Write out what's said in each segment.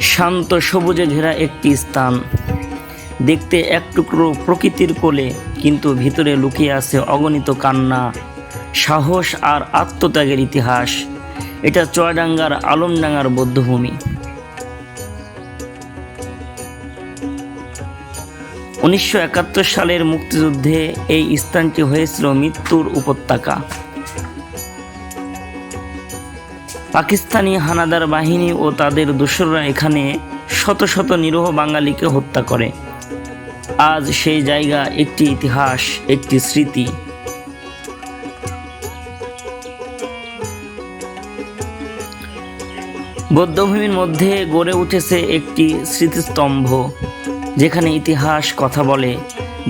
শান্ত সবুজে ঘেরা একটি স্থান। দেখতে এক টুকরো প্রকৃতির কোলে, কিন্তু ভিতরে লুকিয়ে আছে অগণিত কান্না, সাহস আর আত্মত্যাগের ইতিহাস। এটা চুয়াডাঙ্গার আলমডাঙ্গার বৌদ্ধভূমি। উনিশশো একাত্তর সালের মুক্তিযুদ্ধে এই স্থানটি হয়েছিল মৃত্যুর উপত্যকা। পাকিস্তানি হানাদার বাহিনী ও তাদের দোসররা এখানে শত শত নিরহ বাঙালিকে হত্যা করে। আজ সেই জায়গা একটি ইতিহাস, একটি স্মৃতি। বৌদ্ধভূমির মধ্যে গড়ে উঠেছে একটি স্মৃতিস্তম্ভ, যেখানে ইতিহাস কথা বলে,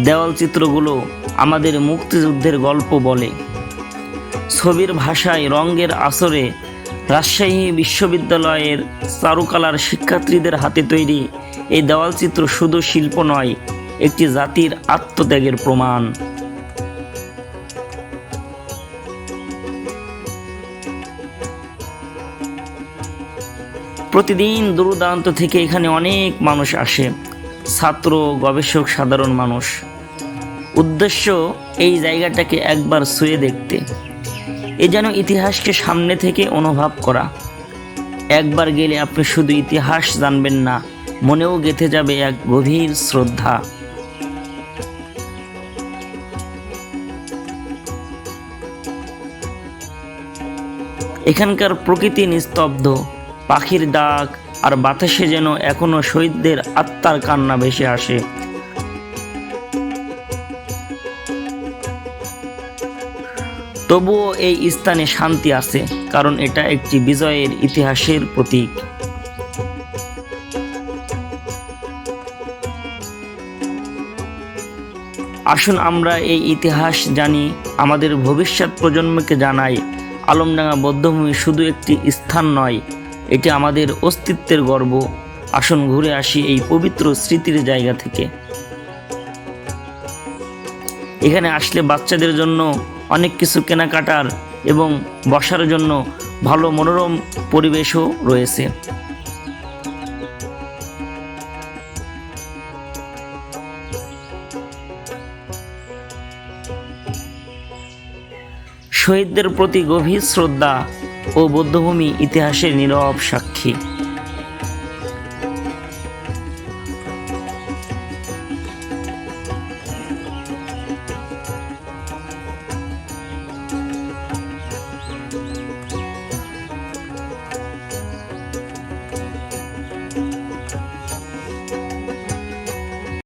দেওয়াল চিত্রগুলো আমাদের মুক্তিযুদ্ধের গল্প বলে। ছবির ভাষায় রঙের আসরে রাজশাহী বিশ্ববিদ্যালয়ের চারুকলার শিক্ষার্থীদের হাতে তৈরি এই দেওয়ালচিত্র শুধু শিল্প নয়, একটি জাতির আত্মত্যাগের প্রমাণ। প্রতিদিন দূরদূরান্ত থেকে এখানে অনেক মানুষ আসে, ছাত্র, গবেষক, সাধারণ মানুষ। উদ্দেশ্য এই জায়গাটাকে একবার ছুঁয়ে দেখতে। এ যেন ইতিহাসকে সামনে থেকে অনুভব করা। একবার গেলে আপনি শুধু ইতিহাস জানবেন না, মনেও গেঁথে যাবে এক গভীর শ্রদ্ধা। এখানকার প্রকৃতি নিস্তব্ধ, পাখির ডাক আর বাতাসে যেন এখনও শহীদদের আত্মার কান্না ভেসে আসে। তবুও এই স্থানে শান্তি আছে, কারণ এটা একটি বিজয়ের ইতিহাসের প্রতীক। আসুন আমরা এই ইতিহাস জানি, আমাদের ভবিষ্যৎ প্রজন্মকে জানাই। আলমডাঙ্গা বৌদ্ধভূমি শুধু একটি স্থান নয়, এটি আমাদের অস্তিত্বের গর্ব। আসুন ঘুরে আসি এই পবিত্র স্মৃতির জায়গা থেকে। এখানে আসলে বাচ্চাদের জন্য অনেক কিছু কেনাকাটার এবং বসার জন্য ভালো মনোরম পরিবেশও রয়েছে। শহীদদের প্রতি গভীর শ্রদ্ধা ও বৌদ্ধভূমি ইতিহাসের নীরব সাক্ষী।